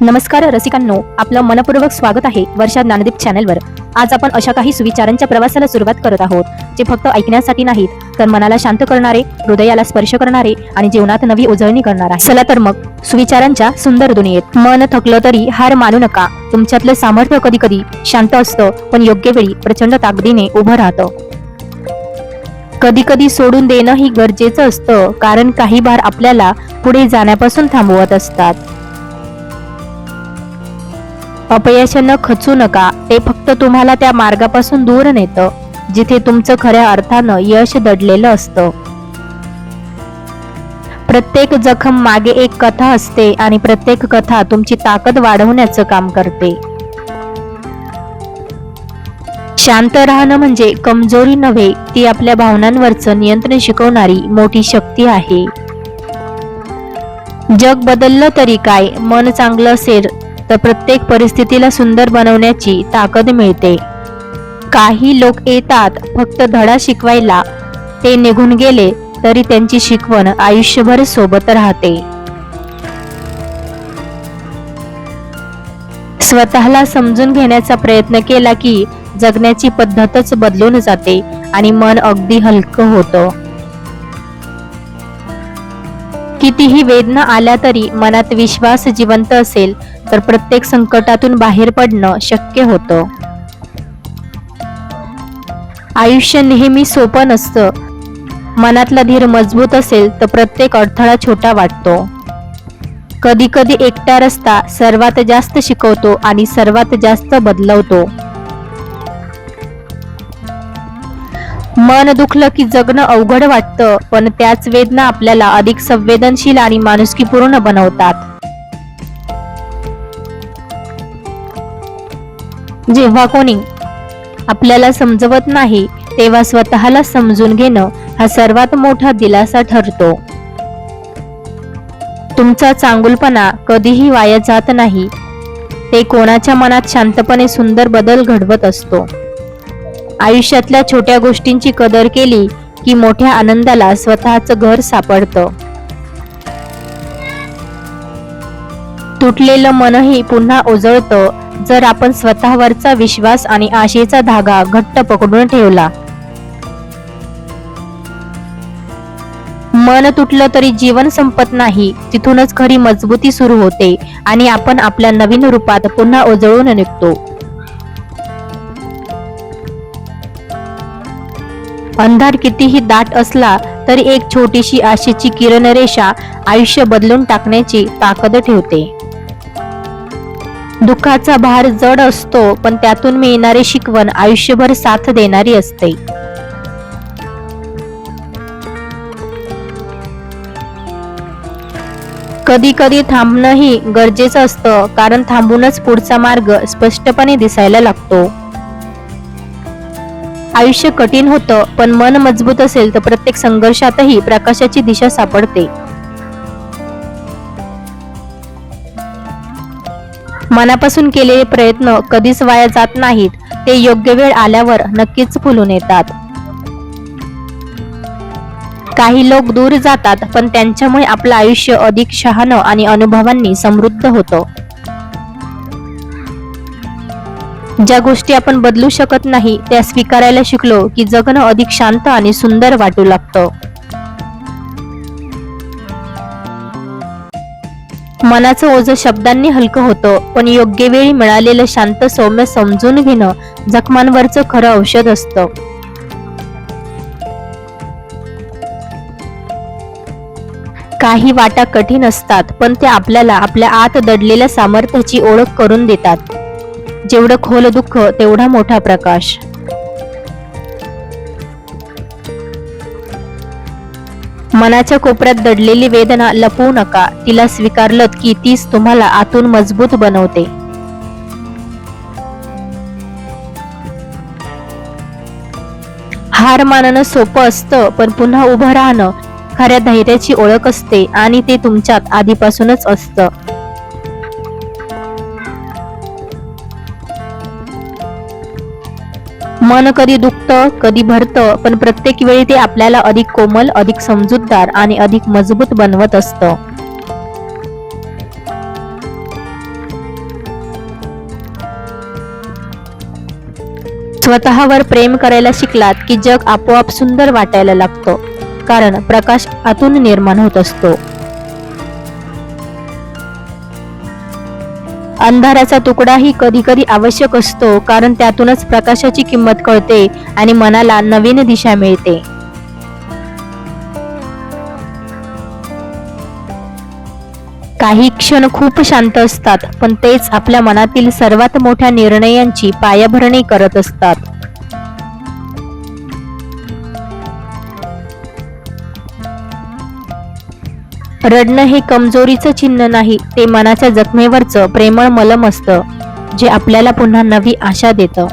नमस्कार रसिकांनो आपलं मनपूर्वक स्वागत आहे वर्षा ज्ञानदीप चॅनलवर. आज आपण अशा काही सुविचारांच्या प्रवासाला सुरुवात करत आहोत जे फक्त ऐकण्यासाठी नाहीत तर मनाला शांत करणारे हृदयाला स्पर्श करणारे आणि जीवनात नवी उजळणी करणार आहे चला तर मग सुविचारांच्या सुंदर दुनियेत. मन थकलं तरी हार मानू नका. तुमच्यातलं सामर्थ्य कधी कधी शांत असतं पण योग्य वेळी प्रचंड ताकदीने उभं राहतं. कधी कधी सोडून देणं ही गरजेचं असतं कारण काही भार आपल्याला पुढे जाण्यापासून थांबवत असतात. अपयशानं खचू नका. ते फक्त तुम्हाला त्या मार्गापासून दूर नेतं जिथे तुमचं खऱ्या अर्थानं यश दडलेलं असतं. प्रत्येक जखम मागे एक कथा असते आणि प्रत्येक कथा तुमची ताकद वाढवण्याचं काम करते. शांत राहणं म्हणजे कमजोरी नव्हे ती आपल्या भावनांवरचं नियंत्रण शिकवणारी मोठी शक्ती आहे. जग बदललं तरी काय? मन चांगलं असेल तर प्रत्येक परिस्थितीला सुंदर बनवण्याची ताकद मिळते. काही लोक येतात फक्त धडा शिकवायला. ते निघून गेले तरी त्यांची शिकवण आयुष्यभर सोबत राहते. स्वतःला समजून घेण्याचा प्रयत्न केला की जगण्याची पद्धतच बदलून जाते आणि मन अगदी हलकं होतं. कितीही वेदना आल्या तरी मनात विश्वास जिवंत असेल तर प्रत्येक संकटातून बाहेर पडणं शक्य होतं. आयुष्य नेहमी सोपं नसतं. मनातला धीर मजबूत असेल तर प्रत्येक अडथळा छोटा वाटतो. कधी कधी एकटा रस्ता सर्वात जास्त शिकवतो आणि सर्वात जास्त बदलवतो. मन दुखलं की जगणं अवघड वाटतं पण त्याच वेदना आपल्याला अधिक संवेदनशील आणि माणुसकीपूर्ण बनवतात. जेव्हा कोणी आपल्याला समजवत नाही तेव्हा स्वतःला समजून घेणं हा सर्वात मोठा दिलासा ठरतो. तुमचा चांगुलपणा कधीही वाया जात नाही. ते कोणाच्या मनात शांतपणे सुंदर बदल घडवत असतो. आयुष्यातल्या छोट्या गोष्टींची कदर केली की मोठ्या आनंदाला स्वतःच घर सापडतं. तुटलेलं मनही पुन्हा उजळतं जर आपण स्वतःवरचा विश्वास आणि आशेचा धागा घट्ट पकडून ठेवला. मन तुटलं तरी जीवन संपत नाही तिथूनच खरी मजबूती सुरू होते आणि आपण आपल्या नवीन रूपात पुन्हा उजळून निघतो. अंधार कितीही दाट असला तरी एक छोटीशी आशेची किरण रेषा आयुष्य बदलून टाकण्याची ताकद ठेवते. दुःखाचा भार जड असतो पण त्यातून मिळणारी शिकवण आयुष्यभर साथ देणारी असते. कधी कधी थांबणंही गरजेचं असतं कारण थांबूनच पुढचा मार्ग स्पष्टपणे दिसायला लागतो. आयुष्य कठीण होतं पण मन मजबूत असेल तर प्रत्येक संघर्षातही प्रकाशाची दिशा सापडते. मनापासून केलेले प्रयत्न कधीच वाया जात नाहीत ते योग्य वेळ आल्यावर नक्कीच फुलून येतात. काही लोक दूर जातात पण त्यांच्यामुळे आपलं आयुष्य अधिक शहाणं आणि अनुभवांनी समृद्ध होतं. ज्या गोष्टी आपण बदलू शकत नाही त्या स्वीकारायला शिकलो की जगणं अधिक शांत आणि सुंदर वाटू लागतं. मनाचं ओझ शब्दांनी हलकं होतं पण योग्य वेळी मिळालेलं शांत सौम्य समजून घेणं जखमांवरचं खरं औषध असतं. काही वाटा कठीण असतात पण त्या आपल्याला आपल्या आत दडलेल्या सामर्थ्याची ओळख करून देतात. जेवढं खोल दुःख तेवढा मोठा प्रकाश. मनाच्या कोपऱ्यात दडलेली वेदना लपवू नका. तिला स्वीकारलं की तीच तुम्हाला आतून मजबूत बनवते. हार मानणं सोपं असतं पण पुन्हा उभं राहणं खऱ्या धैर्याची ओळख असते आणि ते तुमच्यात आधीपासूनच असतं. मन कधी दुखतं कधी भरतं पण प्रत्येक वेळी ते आपल्याला अधिक कोमल अधिक समजूतदार आणि अधिक मजबूत बनवत असतं. स्वतःवर प्रेम करायला शिकलात की जग आपोआप सुंदर वाटायला लागतं कारण प्रकाश आतून निर्माण होत असतो. अंधाराचा तुकडाही कधी कधी आवश्यक असतो कारण त्यातूनच प्रकाशाची किंमत कळते आणि मनाला नवीन दिशा मिळते. काही क्षण खूप शांत असतात पण तेच आपल्या मनातील सर्वात मोठ्या निर्णयांची पायाभरणी करत असतात. रडणं हे कमजोरीचं चिन्ह नाही ते मनाच्या जखमेवरचं प्रेमळ मलम असतं जे आपल्याला पुन्हा नवी आशा देतं.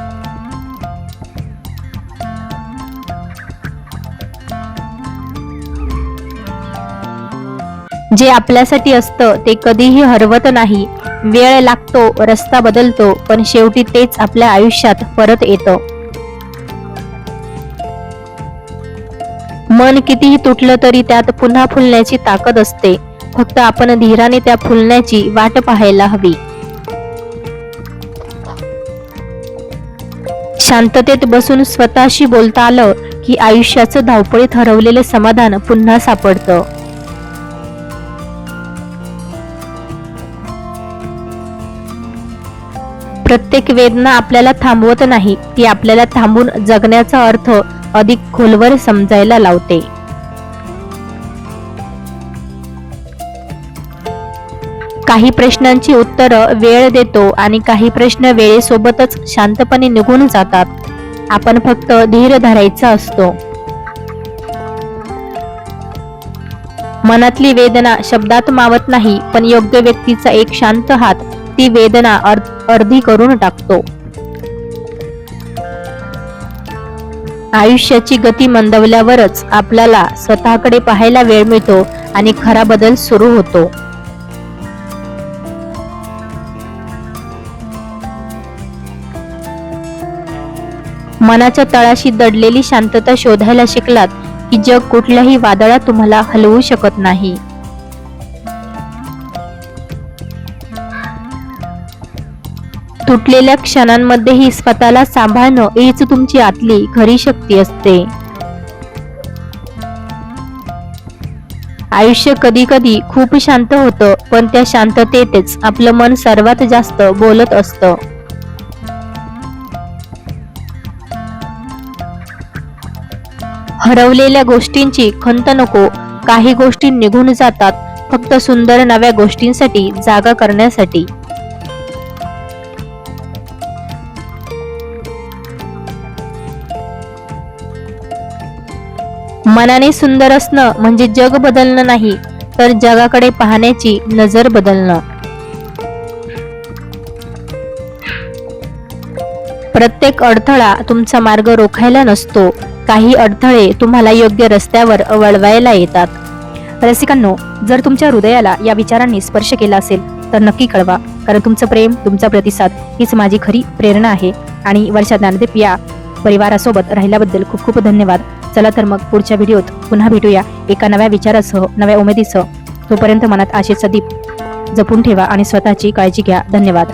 जे आपल्यासाठी असतं ते कधीही हरवत नाही. वेळ लागतो रस्ता बदलतो पण शेवटी तेच आपल्या आयुष्यात परत येतं. मन कितीही तुटलं तरी त्यात पुन्हा फुलण्याची ताकद असते. फक्त आपण धीराने त्या फुलण्याची वाट पाहायला हवी. शांततेत बसून स्वतःशी बोलता आलं की आयुष्याचं धावपळीत हरवलेलं समाधान पुन्हा सापडतं. प्रत्येक वेदना आपल्याला थांबवत नाही ती आपल्याला थांबून जगण्याचा अर्थ अधिक खोलवर समजायला लावते. काही प्रश्नांची उत्तरं वेळ देतो आणि काही प्रश्न वेळेसोबतच शांतपणे निघून जातात. आपण फक्त धीर धरायचा असतो. मनातली वेदना शब्दात मावत नाही पण योग्य व्यक्तीचा एक शांत हात ती वेदना अर्धी करून टाकतो. आयुष्याची गती मंदवल्यावरच आपल्याला स्वतःकडे पाहायला वेळ मिळतो आणि खरा बदल सुरू होतो. मनाच्या तळाशी दडलेली शांतता शोधायला शिकलात की जग कुठल्याही वादळात तुम्हाला हलवू शकत नाही. तुटलेल्या क्षणांमध्येही स्वतःला सांभाळणं हीच तुमची आतली खरी शक्ती असते. आयुष्य कधी कधी खूप शांत होतं पण त्या शांततेतच आपलं मन सर्वात जास्त बोलत असतं. हरवलेल्या गोष्टींची खंत नको काही गोष्टी निघून जातात फक्त सुंदर नव्या गोष्टींसाठी जागा करण्यासाठी. मनाने सुंदर असणं म्हणजे जग बदलणं नाही तर जगाकडे पाहण्याची नजर बदलणं. प्रत्येक अडथळा तुमचा मार्ग रोखायला नसतो. काही अडथळे तुम्हाला योग्य रस्त्यावर वळवायला येतात. रसिकांनो जर तुमच्या हृदयाला या विचारांनी स्पर्श केला असेल तर नक्की कळवा. कारण तुमचं प्रेम तुमचा प्रतिसाद हीच माझी खरी प्रेरणा आहे. आणि वर्षा ज्ञानदेव या परिवारासोबत राहिल्याबद्दल खूप खूप धन्यवाद. चला तर मग पुढच्या व्हिडिओत पुन्हा भेटूया एका नव्या विचारासह नव्या उमेदीसह. तोपर्यंत मनात आशेचा दीप जपून ठेवा आणि स्वतःची काळजी घ्या. धन्यवाद.